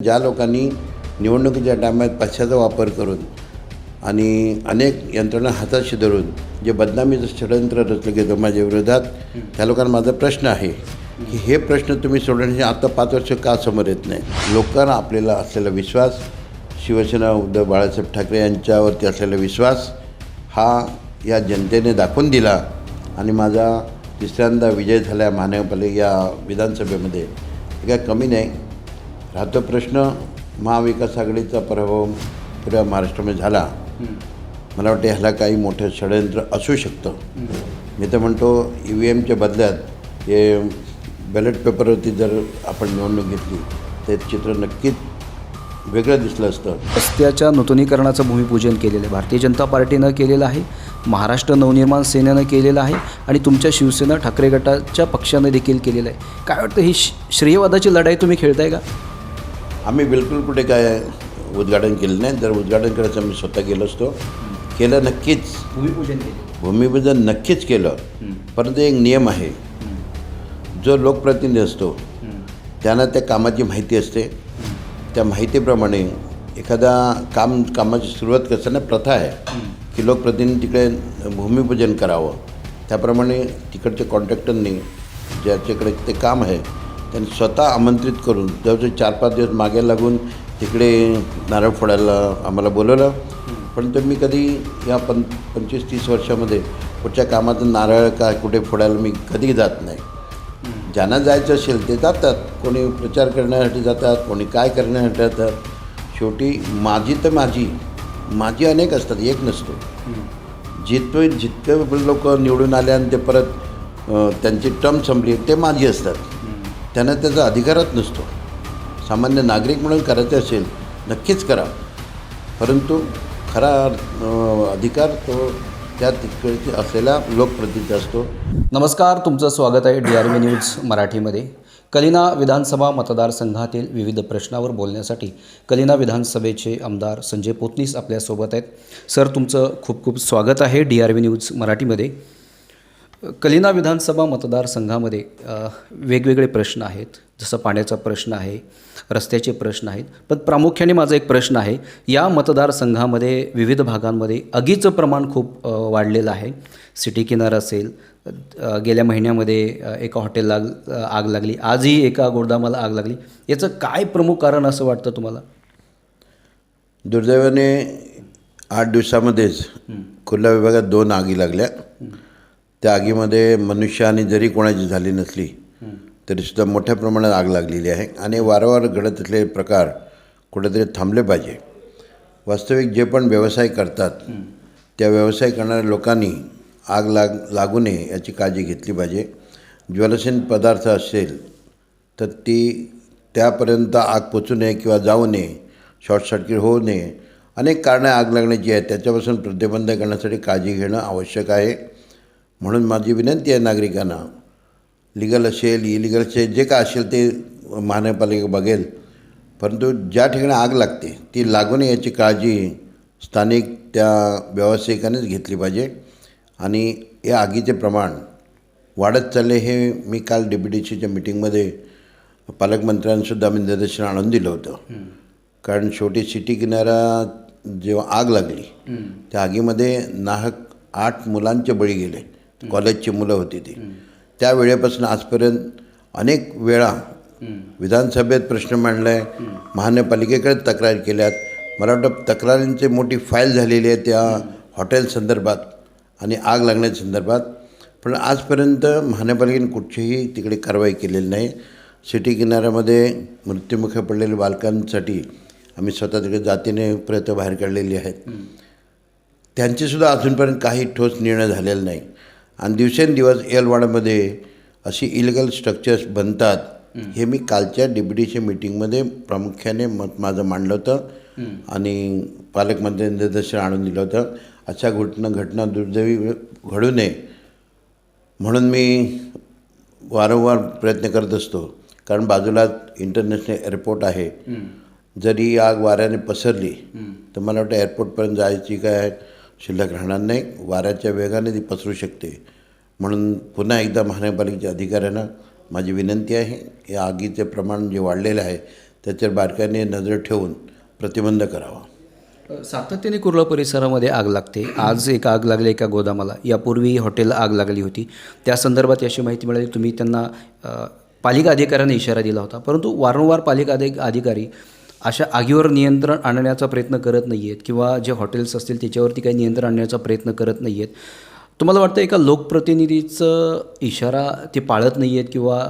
ज्या लोकांनी निवडणुकीच्या टायमात पैशाचा वापर करून आणि अनेक यंत्रणा हाताशी धरून जे बदनामीचं षडयंत्र रचलं गेलं माझ्या विरोधात त्या लोकांना माझा प्रश्न आहे की हे प्रश्न तुम्ही सोडवण्याचे आता पाच वर्ष का समोर येत नाही लोकांना आपल्याला असलेला विश्वास शिवसेना उद्धव बाळासाहेब ठाकरे यांच्यावरती असलेला विश्वास हा या जनतेने दाखवून दिला. आणि माझा तिसऱ्यांदा विजय झाला महानगरपालिका या विधानसभेमध्ये. काय कमी नाही. राहतो प्रश्न महाविकास आघाडीचा प्रभाव पुऱ्या महाराष्ट्रामध्ये झाला. मला वाटतं ह्याला काही मोठं षडयंत्र असू शकतं. मी तर म्हणतो ई व्ही एमच्या बदल्यात हे बॅलेट पेपरवरती जर आपण निवडणूक घेतली ते चित्र नक्कीच वेगळं दिसलं असतं. रस्त्याच्या नूतनीकरणाचं भूमिपूजन केलेलं आहे. भारतीय जनता पार्टीनं केलेलं आहे. महाराष्ट्र नवनिर्माण सेनेनं केलेलं आहे. आणि तुमच्या शिवसेना ठाकरे गटाच्या पक्षानं देखील केलेलं आहे. काय वाटतं ही श्रेयवादाची लढाई तुम्ही खेळताय का? आम्ही बिलकुल कुठे काय उद्घाटन केलं नाही. जर उद्घाटन करायचं आम्ही स्वतः गेलो असतो. केलं नक्कीच. भूमिपूजन केलं. भूमिपूजन नक्कीच केलं. परंतु एक नियम आहे. जो लोकप्रतिनिधी असतो त्यांना त्या कामाची माहिती असते. त्या माहितीप्रमाणे एखादा काम कामाची सुरुवात करताना प्रथा आहे की लोकप्रतिनिधी तिकडे भूमिपूजन करावं. त्याप्रमाणे तिकडच्या कॉन्ट्रॅक्टरनी ज्याच्याकडे ते काम आहे त्यांनी स्वतः आमंत्रित करून जवळजवळ चार पाच दिवस मागे लागून तिकडे नारळ फोडायला आम्हाला बोलवलं. पण मी कधी या पं पंचवीस तीस वर्षामध्ये कुठच्या कामाचं नारळ काय कुठे फोडायला मी कधी जात नाही. ज्यांना जायचं असेल ते जातात. कोणी प्रचार करण्यासाठी जातात कोणी काय करण्यासाठी जातात. शेवटी माझी तर माझी माझी अनेक असतात एक नसतो. जितकं जितकं लोक निवडून आले आणि ते परत त्यांची टर्म संपली ते माझी असतात. त्यांना त्याचा अधिकारच नसतो. सामान्य नागरिक म्हणून करायचं असेल नक्कीच करा परंतु खरा अधिकार तो त्या तिकडची असलेला लोकप्रतिनिधी असतो. नमस्कार तुमचं स्वागत आहे डी आर व्ही न्यूज मराठीमध्ये. कलिना विधानसभा मतदारसंघातील विविध प्रश्नावर बोलण्यासाठी कलिना विधानसभेचे आमदार संजय पोतनीस आपल्यासोबत आहेत. सर तुमचं खूप खूप स्वागत आहे डी आर व्ही न्यूज मराठीमध्ये. कलिना विधानसभा मतदारसंघामध्ये वेगवेगळे प्रश्न आहेत. जसं पाण्याचा प्रश्न आहे रस्त्याचे प्रश्न आहेत. पण प्रामुख्याने माझा एक प्रश्न आहे या मतदारसंघामध्ये विविध भागांमध्ये आगीचं प्रमाण खूप वाढलेलं आहे. सिटी किनार असेल गेल्या महिन्यामध्ये एका हॉटेलला आग- लागली. आजही एका गोदामाला आग लागली. याचं काय प्रमुख कारण असं वाटतं तुम्हाला? दुर्दैवाने आठ दिवसामध्येच खुल्या विभागात दोन आगी लागल्या. त्या आगीमध्ये मनुष्यहानी जरी कोणाची झाली नसली तरीसुद्धा मोठ्या प्रमाणात आग लागलेली आहे. आणि वारंवार घडत असलेले प्रकार कुठेतरी थांबले पाहिजे. वास्तविक जे पण व्यवसाय करतात त्या व्यवसाय करणाऱ्या लोकांनी आग लाग लागू नये याची काळजी घेतली पाहिजे. ज्वलनशील पदार्थ असेल तर ती त्यापर्यंत आग पोचू नये किंवा जाऊ नये शॉर्ट सर्किट होऊ नये. अनेक कारणे आग लागण्याची आहेत. त्याच्यापासून प्रतिबंध करण्यासाठी काळजी घेणं आवश्यक आहे. म्हणून माझी विनंती आहे नागरिकांना लिगल असेल इलिगल असेल जे काय असेल ते महानगरपालिका बघेल. परंतु ज्या ठिकाणी आग लागते ती लागू नये याची काळजी स्थानिक त्या व्यावसायिकानेच घेतली पाहिजे. आणि या आगीचे प्रमाण वाढत चालले हे मी काल डी बी डी सीच्या मिटिंगमध्ये पालकमंत्र्यांसुद्धा मी निदर्शन आणून दिलं होतं. कारण शेवटी सिटी किनारा जेव्हा आग लागली त्या आगीमध्ये नाहक आठ मुलांचे बळी गेले. कॉलेजची मुलं होती ती. त्या वेळेपासून आजपर्यंत अनेक वेळा विधानसभेत प्रश्न मांडला आहे महानगरपालिकेकडे तक्रार केल्यात. मला वाटतं तक्रारींची मोठी फाईल झालेली आहे त्या हॉटेल संदर्भात आणि आग लागण्याच्या संदर्भात. पण आजपर्यंत महानगरपालिकेने कुठचीही तिकडे कारवाई केलेली नाही. सिटी किनाऱ्यामध्ये मृत्युमुखी पडलेल्या बालकांसाठी आम्ही स्वतः तिकडे जातीने प्रयत्न बाहेर काढलेले आहेत. त्यांचीसुद्धा अजूनपर्यंत काही ठोस निर्णय झालेला नाही आणि दिवसेंदिवस एलवाडामध्ये अशी इलिगल स्ट्रक्चर्स बनतात हे मी कालच्या डी बी डीच्या मिटिंगमध्ये प्रामुख्याने मत माझं मांडलं होतं आणि पालकमंत्र्यांनी निदर्शन आणून दिलं होतं. अशा घटना घटना दुर्दैवी घडू नये म्हणून मी वारंवार प्रयत्न करत असतो. कारण बाजूला इंटरनॅशनल एअरपोर्ट आहे. जरी आग वाऱ्याने पसरली तर मला वाटतं एअरपोर्टपर्यंत जायची काय शिल्लक राहणार नाही वाऱ्याच्या वेगाने ती पसरू शकते. म्हणून पुन्हा एकदा महानगरपालिकेच्या अधिकाऱ्यांना माझी विनंती आहे या आगीचे प्रमाण जे वाढलेलं आहे त्याच्यावर बारकाईने नजर ठेवून प्रतिबंध करावा. सातत्याने कुर्ला परिसरामध्ये आग लागते. आज एक आग लागली एका गोदामाला. यापूर्वी हॉटेलला आग लागली होती. त्या संदर्भात अशी माहिती मिळाली. तुम्ही त्यांना पालिका अधिकाऱ्यांना इशारा दिला होता. परंतु वारंवार पालिका अधिक अधिकारी अशा आगीवर नियंत्रण आणण्याचा प्रयत्न करत नाही आहेत किंवा जे हॉटेल्स असतील त्याच्यावरती काही नियंत्रण आणण्याचा प्रयत्न करत नाही आहेत तुम्हाला वाटतं एका लोकप्रतिनिधीचं इशारा ते पाळत नाही आहेत किंवा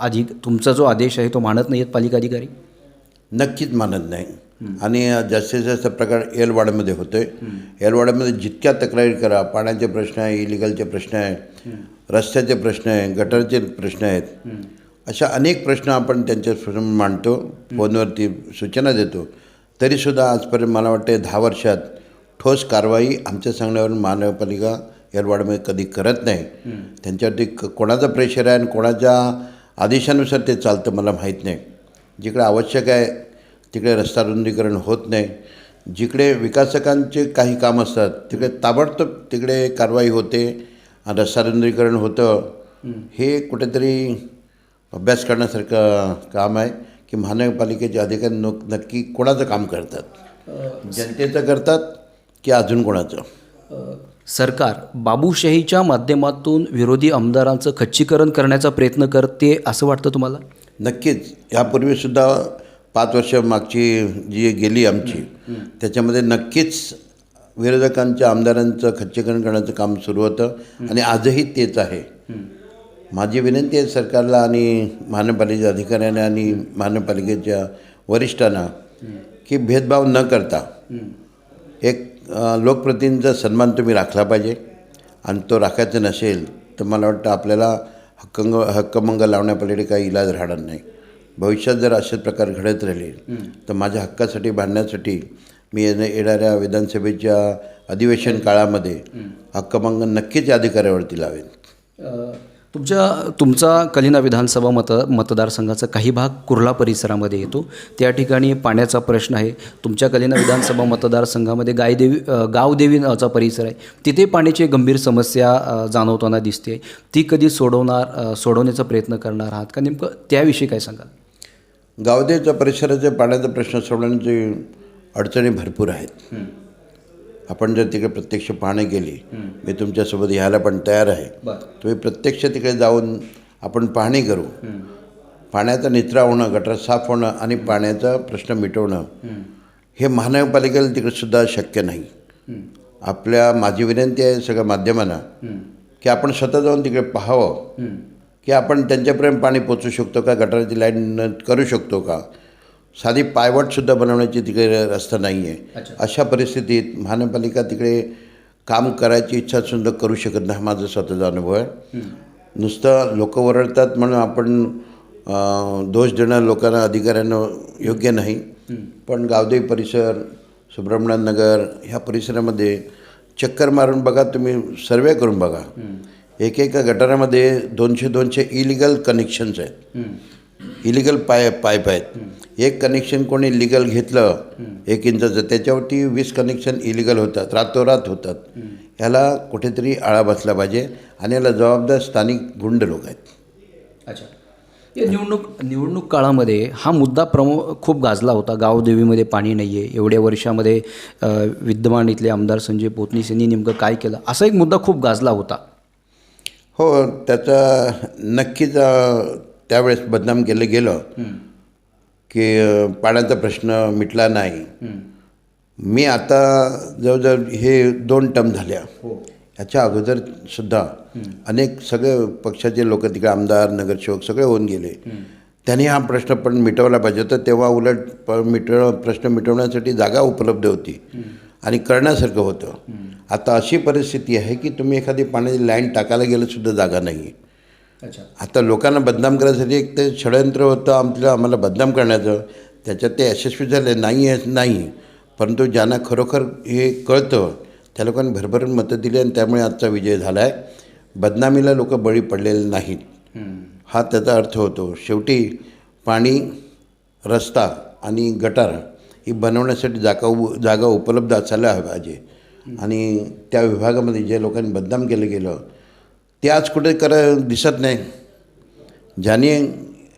अधिक तुमचा जो आदेश आहे तो मानत नाही आहेत पालिका अधिकारी नक्कीच मानत नाही. आणि जास्तीत जास्त प्रकार एलवाड्यामध्ये होतोय. एलवाड्यामध्ये जितक्या तक्रारी करा पाण्याचे प्रश्न आहे इलिगलचे प्रश्न आहे रस्त्याचे प्रश्न आहे गटरचे प्रश्न आहेत अशा अनेक प्रश्न आपण त्यांच्यासमोर मांडतो फोनवरती सूचना देतो. तरीसुद्धा आजपर्यंत मला वाटते दहा वर्षात ठोस कारवाई आमच्या सांगण्यावरून महानगरपालिका एलवाड्यामध्ये कधी करत नाही. त्यांच्यावरती क कोणाचं प्रेशर आहे आणि कोणाच्या आदेशानुसार ते चालतं मला माहीत नाही. जिकडे आवश्यक आहे तिकडे रस्ता रुंदीकरण होत नाही. जिकडे विकासकांचे काही काम असतात तिकडे ताबडतोब तिकडे कारवाई होते रस्ता रुंदीकरण होतं. हे कुठेतरी अभ्यास करण्यासारखं काम आहे की महानगरपालिकेचे अधिकारी नोक नक्की कोणाचं काम करतात? जनतेचं करतात की अजून कोणाचं? सरकार बाबूशाहीच्या माध्यमातून विरोधी आमदारांचं खच्चीकरण करण्याचा प्रयत्न करते असं वाटतं तुम्हाला? नक्कीच. यापूर्वीसुद्धा पाच वर्ष मागची जी गेली आमची त्याच्यामध्ये नक्कीच विरोधकांच्या आमदारांचं खच्चीकरण करण्याचं काम सुरू होतं आणि आजही तेच आहे. माझी विनंती आहे सरकारला आणि महानगरपालिकेच्या अधिकाऱ्यांना आणि महानगरपालिकेच्या वरिष्ठांना की भेदभाव न करता एक अ, लोकप्रतिनिधीचा सन्मान तुम्ही राखला पाहिजे आणि तो राखायचा नसेल तर मला वाटतं आपल्याला हक्कंग हक्कमंग लावण्यापलीकडे काही इलाज राहणार नाही. भविष्यात जर असेच प्रकार घडत राहिले तर माझ्या हक्कासाठी भांडण्यासाठी मी येणाऱ्या विधानसभेच्या अधिवेशन काळामध्ये हक्कमंग नक्कीच या अधिकाऱ्यावरती लावेन. तुमच्या तुमचा कलिना विधानसभा मत मतदारसंघाचा काही भाग कुर्ला परिसरामध्ये येतो. त्या ठिकाणी पाण्याचा प्रश्न आहे. तुमच्या कलिना विधानसभा मतदारसंघामध्ये गायदेवी गावदेवी नावाचा परिसर आहे. तिथे पाण्याची गंभीर समस्या जाणवताना दिसते. ती कधी सोडवणार सोडवण्याचा प्रयत्न करणार आहात का? नेमकं त्याविषयी काय सांगाल? गावदेवच्या परिसराचे पाण्याचा प्रश्न सोडवण्याची अडचणी भरपूर आहेत. आपण जर तिकडे प्रत्यक्ष पाहणे गेली मी तुमच्यासोबत यायला पण तयार आहे. तुम्ही प्रत्यक्ष तिकडे जाऊन आपण पाहणी करू. पाण्याचा निचरा होणं गटर साफ होणं आणि पाण्याचा प्रश्न मिटवणं हे महानगरपालिकेला तिकडे सुद्धा शक्य नाही. आपल्या माझी विनंती आहे सगळ्या माध्यमांना की आपण स्वतः जाऊन तिकडे पाहावं. की आपण त्यांच्यापर्यंत पाणी पोचू शकतो का? गटाराची लाईन करू शकतो का? साधी पायवटसुद्धा बनवण्याची तिकडे रस्ता नाही आहे अशा परिस्थितीत महानगरपालिका तिकडे काम करायची इच्छासुद्धा करू शकत नाही माझा स्वतःचा अनुभव आहे. नुसतं लोक ओरडतात म्हणून आपण दोष देणं लोकांना अधिकाऱ्यांना योग्य नाही. पण गावदेवी परिसर सुब्रह्मण्य नगर ह्या परिसरामध्ये चक्कर मारून बघा तुम्ही सर्वे करून बघा. एक एका गटारामध्ये दोनशे दोनशे इलिगल कनेक्शन्स आहेत. इलिगल पाय पाईप आहेत. एक कनेक्शन कोणी लिगल घेतलं एक इंचाचं त्याच्यावरती वीस कनेक्शन इलिगल होतात रातोरात होतात. ह्याला कुठेतरी आळा बसला पाहिजे आणि याला जबाबदार स्थानिक गुंड लोक आहेत. अच्छा. या निवडणूक निवडणूक काळामध्ये हा मुद्दा प्रमो खूप गाजला होता. गावदेवीमध्ये पाणी नाही आहे एवढ्या वर्षामध्ये विद्यमान इथले आमदार संजय पोतनीस यांनी नेमकं काय केलं? असा एक मुद्दा खूप गाजला होता. हो त्याचा नक्कीच त्यावेळेस बदनाम केलं गेलं. की पाण्याचा प्रश्न मिटला नाही. मी आता जवळजवळ हे दोन टर्म झाल्या. ह्याच्या अगोदर सुद्धा अनेक सगळे पक्षाचे लोक तिकडे आमदार नगरसेवक सगळे होऊन गेले. त्यांनी हा प्रश्न पण मिटवला पाहिजे तर तेव्हा उलट प मिटव प्रश्न मिटवण्यासाठी जागा उपलब्ध होती. आणि करण्यासारखं होतं. आता अशी परिस्थिती आहे की तुम्ही एखादी पाण्याची लाईन टाकायला गेलं सुद्धा जागा नाही आता लोकांना बदनाम करण्यासाठी एक ते षडयंत्र होतं आमच्या आम्हाला बदनाम करण्याचं. त्याच्यात ते यशस्वी झाले नाही आहे नाही. परंतु ज्यांना खरोखर हे कळतं त्या लोकांनी भरभरून मतं दिली आणि त्यामुळे आजचा विजय झाला आहे बदनामीला लोक बळी पडलेले नाहीत. हा त्याचा अर्थ होतो शेवटी पाणी रस्ता आणि गटार ही बनवण्यासाठी जागा उ जागा उपलब्ध असायला पाहिजे. आणि त्या विभागामध्ये जे लोकांनी बदनाम केलं गेलं ते आज कुठे कर दिसत नाही. ज्याने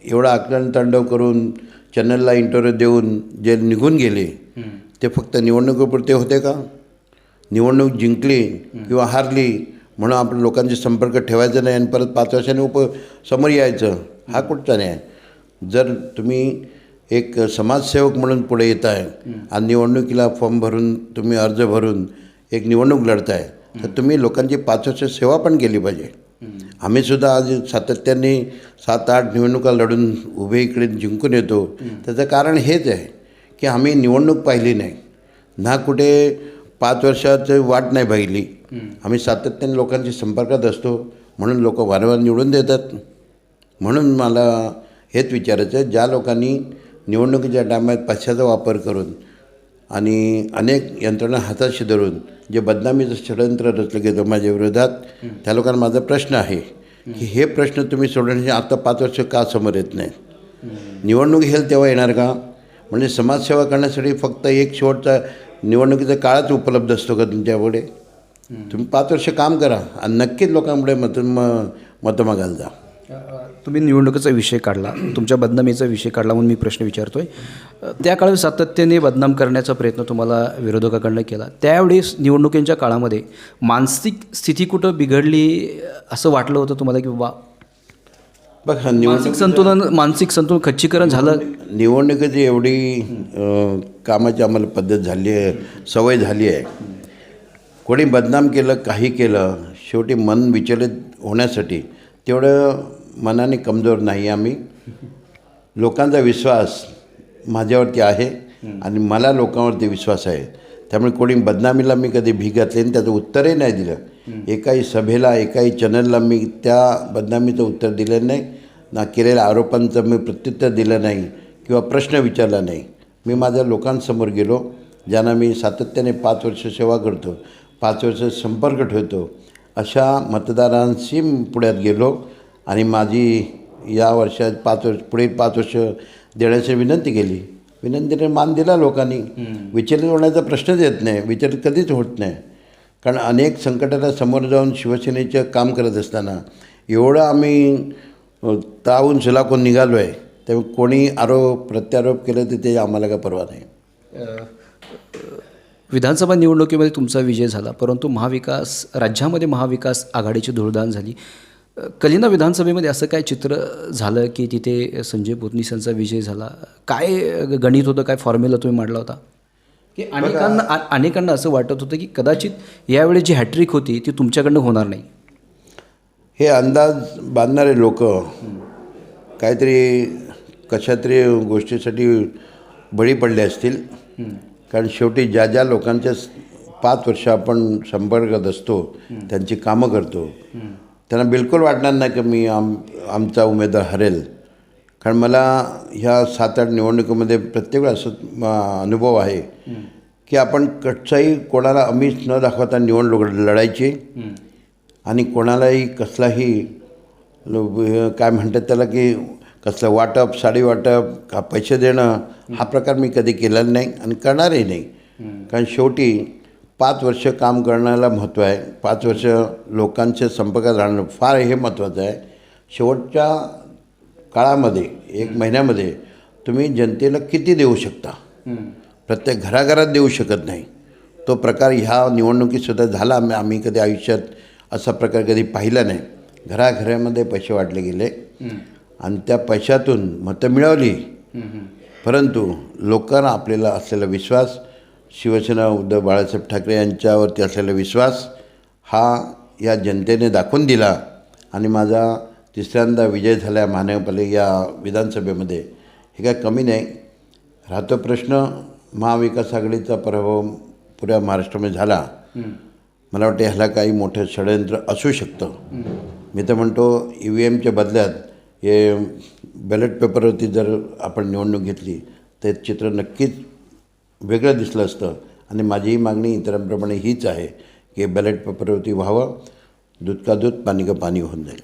एवढा आक्रमण तांडव करून चॅनलला इंटरव्ह्यू देऊन जे निघून गेले ते फक्त निवडणुकीपुरते होते का? निवडणूक जिंकली किंवा हारली म्हणून आपण लोकांचे संपर्क ठेवायचा नाही आणि परत पाच वर्षांनी उप समोर यायचं हा कुठचा नाही जर तुम्ही एक समाजसेवक म्हणून पुढे येत आहे आणि निवडणुकीला फॉर्म भरून तुम्ही अर्ज भरून एक निवडणूक लढताय तर तुम्ही लोकांची पाच वर्ष सेवा पण केली पाहिजे. आम्ही सुद्धा आज सातत्याने सात आठ निवडणुका लढून उभे इकडे जिंकून येतो. त्याचं कारण हेच आहे की आम्ही निवडणूक पाहिली नाही. ना कुठे पाच वर्षाची वाट नाही पाहिली. आम्ही सातत्याने लोकांशी संपर्कात असतो. म्हणून लोक वारंवार निवडून देतात. म्हणून मला हेच विचारायचं आहे ज्या लोकांनी निवडणुकीच्या टायमात पैशाचा वापर करून आणि अनेक यंत्रणा हाताशी धरून जे बदनामीचं षडयंत्र रचलं गेलं माझ्या विरोधात त्या लोकांना माझा प्रश्न आहे की हे प्रश्न तुम्ही सोडवण्याचे आता पाच वर्ष का समोर येत नाही निवडणूक येईल तेव्हा येणार का? म्हणजे समाजसेवा करण्यासाठी फक्त एक शेवटचा निवडणुकीचा काळच उपलब्ध असतो का तुमच्यापुढे? तुम्ही पाच वर्ष काम करा आणि नक्कीच लोकांपुढे मत म मतं मागायला जा. तुम्ही निवडणुकीचा विषय काढला तुमच्या बदनामीचा विषय काढला म्हणून मी प्रश्न विचारतोय. अ, त्या काळात सातत्याने बदनाम करण्याचा प्रयत्न तुम्हाला विरोधकाकडनं केला. त्यावेळेस निवडणुकींच्या काळामध्ये मानसिक स्थिती कुठं बिघडली असं वाटलं होतं तुम्हाला की बाबा बघा निवडणूक मानसिक संतुलन मानसिक संतुलन खच्चीकरण झालं? निवडणुकीची एवढी कामाची आम्हाला पद्धत झाली आहे सवय झाली आहे. कोणी बदनाम केलं काही केलं शेवटी मन विचलित होण्यासाठी तेवढं मनाने कमजोर नाही आम्ही. लोकांचा विश्वास माझ्यावरती आहे आणि मला लोकांवरती विश्वास आहे. त्यामुळे कोणी बदनामीला मी कधी भी घातली आणि त्याचं उत्तरही नाही दिलं. एकाही सभेला एकाही चॅनलला मी त्या बदनामीचं उत्तर दिलं नाही. ना केलेल्या आरोपांचं मी प्रत्युत्तर दिलं नाही किंवा प्रश्न विचारला नाही. मी माझ्या लोकांसमोर गेलो ज्यांना मी सातत्याने पाच वर्ष सेवा करतो पाच वर्ष संपर्क ठेवतो अशा मतदारांशी मी पुढ्यात गेलो. आणि माझी या वर्षात पाच वर्ष पुढे पाच वर्ष देण्याची विनंती केली. विनंतीने मान दिला लोकांनी. विचलित होण्याचा प्रश्नच येत नाही. विचलित कधीच होत नाही. कारण अनेक संकटाला समोर जाऊन शिवसेनेचं काम करत असताना एवढं आम्ही तावून सुलाखून निघालो आहे त्यामुळे कोणी आरोप प्रत्यारोप केलं तर ते आम्हाला काय परवा नाही. विधानसभा निवडणुकीमध्ये तुमचा विजय झाला परंतु महाविकास राज्यामध्ये महाविकास आघाडीची धुळदाण झाली. अ, कलिना विधानसभेमध्ये असं काय चित्र झालं की तिथे संजय पोतनीस यांचा विजय झाला? काय गणित होतं? काय फॉर्म्युला तुम्ही मांडला होता? की अनेकांना अनेकांना असं वाटत होतं की कदाचित यावेळी जी हॅट्रिक होती ती तुमच्याकडनं होणार नाही. हे अंदाज बांधणारे लोक काहीतरी कशा तरी गोष्टीसाठी बळी पडले असतील. कारण शेवटी ज्या ज्या लोकांच्या पाच वर्ष आपण संपर्कात असतो त्यांची कामं करतो. त्यांना बिलकुल वाटणार नाही की मी आम आमचा उमेदवार हरेल. कारण मला ह्या सात आठ निवडणुकीमध्ये प्रत्येक वेळा असं अनुभव आहे की आपण कशाही कोणाला अमीष न दाखवता निवडणूक लढायची आणि कोणालाही कसलाही लो- काय म्हणतात त्याला की कसलं वाटप साडी वाटप का पैसे देणं हा प्रकार मी कधी केलेला नाही आणि करणारही नाही. कारण शेवटी पाच वर्ष काम करण्याला महत्त्व आहे. पाच वर्ष लोकांच्या संपर्कात राहणं फार हे महत्त्वाचं आहे. शेवटच्या काळामध्ये एक महिन्यामध्ये तुम्ही जनतेला किती देऊ शकता? प्रत्येक घराघरात देऊ शकत नाही. तो प्रकार ह्या निवडणुकीतसुद्धा झाला. आम्ही आम्ही कधी आयुष्यात असा प्रकार कधी पाहिला नाही. घराघरामध्ये पैसे वाटले गेले. आणि त्या पैशातून मतं मिळवली. परंतु लोकांना आपल्याला असलेला विश्वास शिवसेना उद्धव बाळासाहेब ठाकरे यांच्यावरती असलेला विश्वास हा या जनतेने दाखवून दिला. आणि माझा तिसऱ्यांदा विजय झाला महानगरपालिका या विधानसभेमध्ये. हे काय कमी नाही. राहतो प्रश्न महाविकास आघाडीचा पराभव पुऱ्या महाराष्ट्रामध्ये झाला. मला वाटतं ह्याला काही मोठं षडयंत्र असू शकतं. मी तर म्हणतो ई व्ही एमच्या बदल्यात हे बॅलेट पेपरवरती जर आपण निवडणूक घेतली तर चित्र नक्कीच वेगळं दिसलं असतं. आणि माझीही मागणी इतरांप्रमाणे हीच आहे की बॅलेट पेपरवरती व्हावं दूध का दूध पाणी का पाणी होऊन जाईल.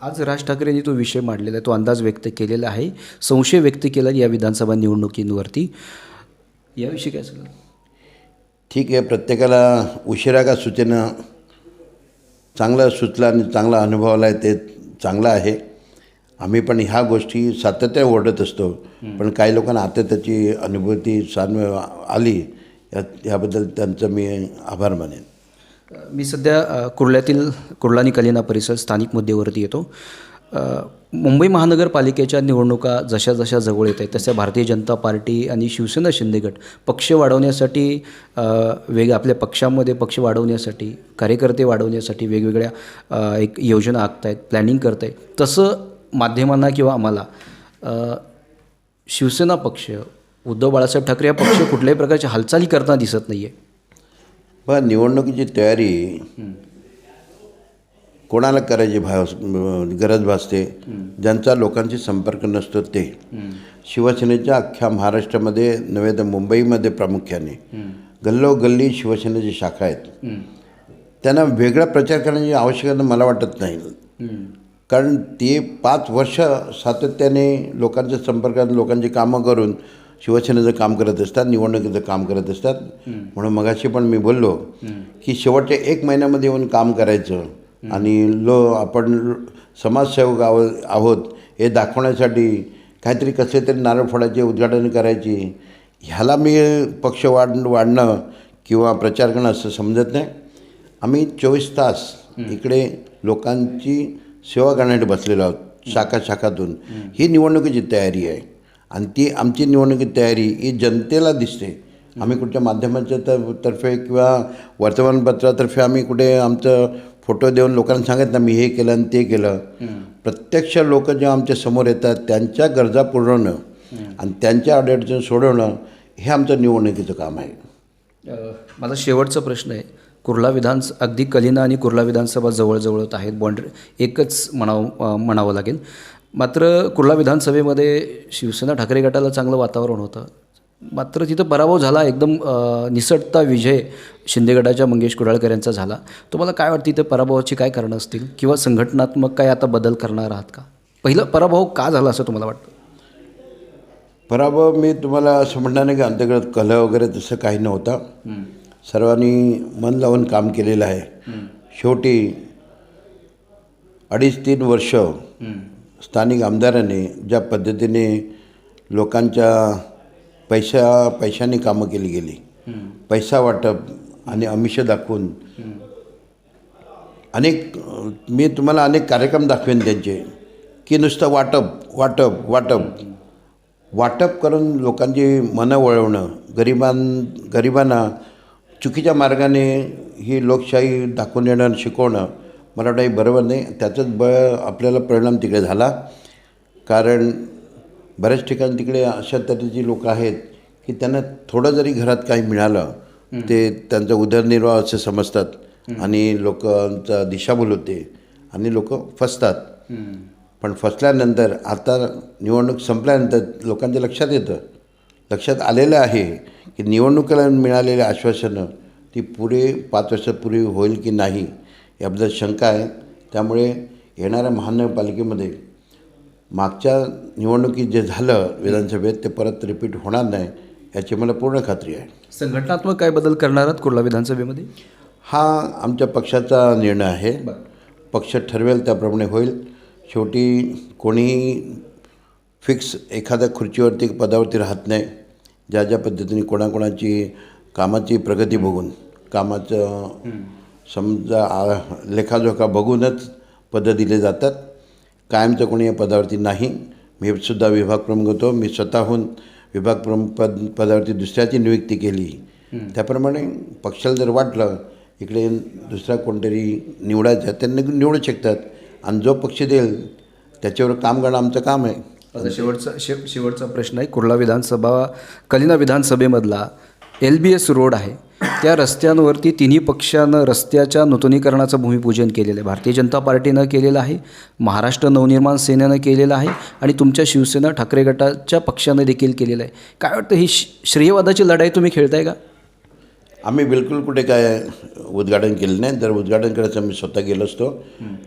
आज राज ठाकरेंनी तो विषय मांडलेला आहे तो अंदाज व्यक्त केलेला आहे संशय व्यक्त केला या विधानसभा निवडणुकींवरती. याविषयी काय सांगाल? ठीक आहे प्रत्येकाला उशिरा का सूचना चांगलं सुचलं आणि चांगला अनुभव आला आहे ते चांगलं आहे. आम्ही पण ह्या गोष्टी सातत्याने ओढत असतो. पण काही लोकांना आता त्याची अनुभूती जाणव आली या ह्याबद्दल त्यांचं मी आभार मानेन. मी सध्या कुर्ल्यातील कुर्ला आणि कलिना परिसर स्थानिक मुद्द्यावरती येतो. मुंबई महानगरपालिकेच्या निवडणुका जशा जशा जवळ येत आहेत तशा भारतीय जनता पार्टी आणि शिवसेना शिंदेगट पक्ष वाढवण्यासाठी वेग आपल्या पक्षामध्ये पक्ष वाढवण्यासाठी कार्यकर्ते वाढवण्यासाठी वेगवेगळ्या एक योजना आखत आहेत प्लॅनिंग करत आहेत तसं माध्यमांना किंवा आम्हाला शिवसेना पक्ष उद्धव बाळासाहेब ठाकरे हा पक्ष कुठल्याही प्रकारच्या हालचाली करताना दिसत नाही आहे पण निवडणुकीची तयारी कोणाला करायची भाव गरज भासते? ज्यांचा लोकांशी संपर्क नसतो ते. शिवसेनेच्या अख्ख्या महाराष्ट्रामध्ये नव्हे तर मुंबईमध्ये प्रामुख्याने गल्लोगल्ली शिवसेनेची शाखा आहेत. त्यांना वेगळा प्रचार करण्याची आवश्यकता मला वाटत नाही. कारण ते पाच वर्ष सातत्याने संपर्कात संपर्कात लोकांची कामं करून शिवसेनेचं काम करत असतात निवडणुकीचं काम करत असतात. म्हणून मगाशी पण मी बोललो की शेवटच्या एक महिन्यामध्ये येऊन काम करायचं. आणि लो आपण समाजसेवक आहो आहोत हे दाखवण्यासाठी काहीतरी कसले तरी नारळ फोडायचे उद्घाटन करायची ह्याला मी पक्ष वाढ वाढणं किंवा प्रचार करणं असं समजत नाही. आम्ही चोवीस तास इकडे लोकांची सेवा करण्यासाठी बसलेलो आहोत शाखा शाखातून. ही निवडणुकीची तयारी आहे. आणि ती आमची निवडणुकीची तयारी ही जनतेला दिसते. आम्ही कुठच्या माध्यमाच्या तर तर्फे किंवा वर्तमानपत्रातर्फे आम्ही कुठे आमचं फोटो देऊन लोकांना सांगत ना मी हे केलं आणि ते केलं. प्रत्यक्ष लोक जेव्हा आमच्यासमोर येतात त्यांच्या गरजा पुरवणं आणि त्यांच्या अडचणी सोडवणं हे आमचं निवडणुकीचं काम आहे. माझा शेवटचा प्रश्न आहे. कुर्ला विधान अगदी कलिना आणि कुर्ला विधानसभा जवळजवळच आहेत. बाँड्री एकच म्हणावं म्हणावं लागेल. मात्र कुर्ला विधानसभेमध्ये शिवसेना ठाकरे गटाला चांगलं वातावरण होतं. मात्र तिथं पराभव झाला. एकदम निसटता विजय शिंदे गटाच्या मंगेश कुडाळकर यांचा झाला. तुम्हाला काय वाटतं इथं पराभवाची काय कारणं असतील? किंवा संघटनात्मक काय आता बदल करणार आहात का? पहिलं पराभव का झाला असं तुम्हाला वाटतं? पराभव मी तुम्हाला असं म्हणणार नाही की अंतर्गत कलह वगैरे तसं काही नव्हतं. सर्वांनी मन लावून काम केलेलं आहे. शेवटी अडीच तीन वर्ष स्थानिक आमदारांनी ज्या पद्धतीने लोकांच्या पैशा पैशाने कामं केली गेली. पैसा वाटप आणि आमिष दाखवून. अनेक मी तुम्हाला अनेक कार्यक्रम दाखवेन त्यांचे की नुसतं वाटप वाटप वाटप. वाटप करून लोकांची मनं वळवणं गरिबां गरिबांना चुकीच्या मार्गाने ही लोकशाही दाखवून येणं आणि शिकवणं मला वाटतं हे बरोबर नाही. त्याचाच ब आपल्याला परिणाम तिकडे झाला. कारण बऱ्याच ठिकाणी तिकडे अशा तऱ्हेची लोक आहेत की त्यांना थोडं जरी घरात काही मिळालं ते त्यांचा उदरनिर्वाह असे समजतात आणि लोकांचा दिशाभूल होते आणि लोक फसतात. पण फसल्यानंतर आता निवडणूक संपल्यानंतर लोकांच्या लक्षात येतं. लक्षात आलेलं आहे की निवडणुकीला मिळालेली आश्वासनं ती पुढे पाच वर्षापूर्वी होईल की नाही याबद्दल शंका आहे. त्यामुळे येणाऱ्या महानगरपालिकेमध्ये मागच्या निवडणुकीत जे झालं विधानसभेत ते परत रिपीट होणार नाही याची मला पूर्ण खात्री आहे. संघटनात्मक काय बदल करणार आहात कुर्ला विधानसभेमध्ये? हा आमच्या पक्षाचा निर्णय आहे. पक्ष ठरवेल त्याप्रमाणे होईल. शेवटी कोणीही फिक्स एखाद्या खुर्चीवरती पदावरती राहत नाही. ज्या ज्या पद्धतीने कोणाकोणाची कामाची प्रगती बघून कामाचं समजा आ लेखाजोखा बघूनच पदं दिले जातात. कायमचं कोणी या पदावरती नाही. मी सुद्धा विभाग प्रमुख होतो. मी स्वतःहून विभाग प्रमुख पद पदावरती दुसऱ्याची नियुक्ती केली. त्याप्रमाणे पक्षाला जर वाटलं इकडे दुसरा कोणतरी निवडायचं त्यांनी निवडू शकतात. आणि जो पक्ष देईल त्याच्यावर काम करणं आमचं काम आहे. आता शेवटचा शे शेवटचा प्रश्न आहे कुर्ला विधानसभा कलिना विधानसभेमधला एल बी एस रोड आहे. त्या रस्त्यांवरती तिन्ही पक्षानं रस्त्याच्या नूतनीकरणाचं भूमिपूजन केलेलं आहे. भारतीय जनता पार्टीनं केलेलं आहे महाराष्ट्र नवनिर्माण सेनेनं केलेलं आहे आणि तुमच्या शिवसेना ठाकरे गटाच्या पक्षानं देखील केलेलं आहे. काय वाटतं ही श- श्रेयवादाची लढाई तुम्ही खेळताय का? आम्ही बिलकुल कुठे काय उद्घाटन केलं नाही. जर उद्घाटन करायचं मी स्वतः गेलो असतो.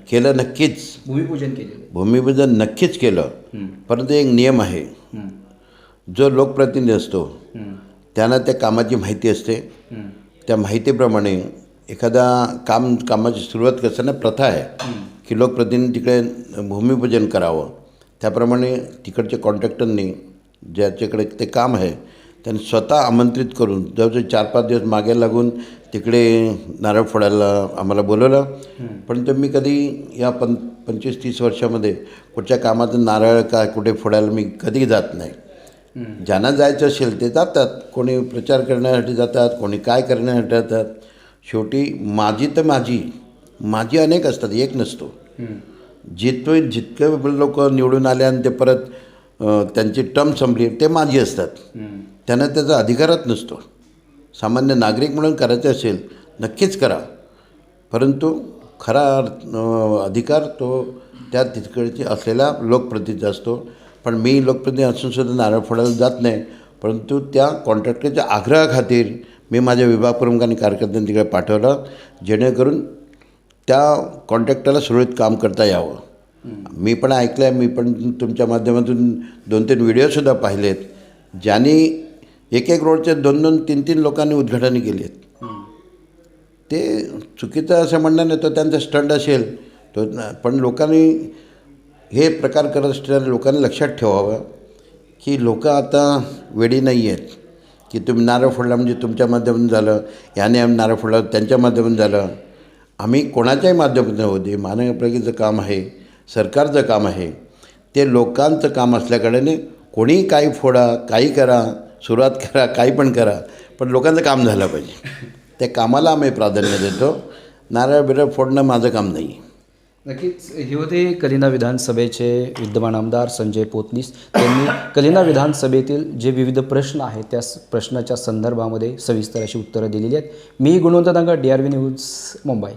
केलं नक्कीच. भूमिपूजन केलेलं भूमिपूजन नक्कीच केलं. परंतु एक नियम आहे. जो लोकप्रतिनिधी असतो त्यांना त्या कामाची माहिती असते. त्या माहितीप्रमाणे एखादा काम कामाची सुरुवात करताना प्रथा आहे की लोकप्रतिनिधी तिकडे भूमिपूजन करावं. त्याप्रमाणे तिकडच्या कॉन्ट्रॅक्टरनी ज्याच्याकडे ते काम आहे त्यांनी स्वतः आमंत्रित करून जवळजवळ चार पाच दिवस मागे लागून तिकडे नारळ फोडायला आम्हाला बोलवलं. पण ते मी कधी या पं पंचवीस तीस वर्षामध्ये कुठच्या कामाचं नारळ का कुठे फोडायला मी कधी जात नाही. ज्यांना जायचं असेल ते जातात. कोणी प्रचार करण्यासाठी जातात कोणी काय करण्यासाठी जातात. शेवटी माझी तर माझी माझी अनेक असतात एक नसतो. जितके जितके लोक निवडून आले आणि ते परत त्यांची टर्म संपली ते माझी असतात. त्यांना त्याचा अधिकारच नसतो. सामान्य नागरिक म्हणून करायचं असेल नक्कीच करा. परंतु खरा अधिकार तो त्या तिकडचे असलेला लोकप्रतिनिधी असतो. पण मी लोकप्रतिनिधी असून सुद्धा नारळ फोडायला जात नाही. परंतु त्या कॉन्ट्रॅक्टरच्या आग्रहाखातीर मी माझ्या विभाग प्रमुख आणि कार्यकर्त्यांनी तिकडे पाठवलं जेणेकरून त्या कॉन्ट्रॅक्टरला सुरळीत काम करता यावं. मी पण ऐकलं आहे मी पण तुमच्या माध्यमातून दोन तीन व्हिडिओसुद्धा पाहिलेत. ज्यांनी एक एक रोडचे दोन दोन तीन तीन लोकांनी उद्घाटने केली आहेत ते चुकीचं असं म्हणणं नाही तो त्यांचा स्टंट असेल. तो पण लोकांनी हे प्रकार करत असताना लोकांनी लक्षात ठेवावं की लोक आता वेडी नाही आहेत. की तुम्ही नारळ फोडला म्हणजे तुमच्या माध्यमातून झालं याने आम्ही नारळ फोडला त्यांच्या माध्यमातून झालं. आम्ही कोणाच्याही माध्यमातून होते महानगरपालिकेचं काम आहे सरकारचं काम आहे ते लोकांचं काम असल्याकडे कोणी काही फोडा काही करा सुरुवात करा काही पण करा पण लोकांचं काम झालं पाहिजे. त्या कामाला आम्ही प्राधान्य देतो. नारळ बिरळ फोडणं माझं काम नाही. नक्कीच हे होते कलिना विधानसभेचे विद्यमान आमदार संजय पोतनीस त्यांनी कलिना विधानसभेतील जे विविध प्रश्न आहेत त्या प्रश्नाच्या संदर्भामध्ये सविस्तर अशी उत्तरं दिलेली आहेत. मी Gunwant Danga D R V news Mumbai.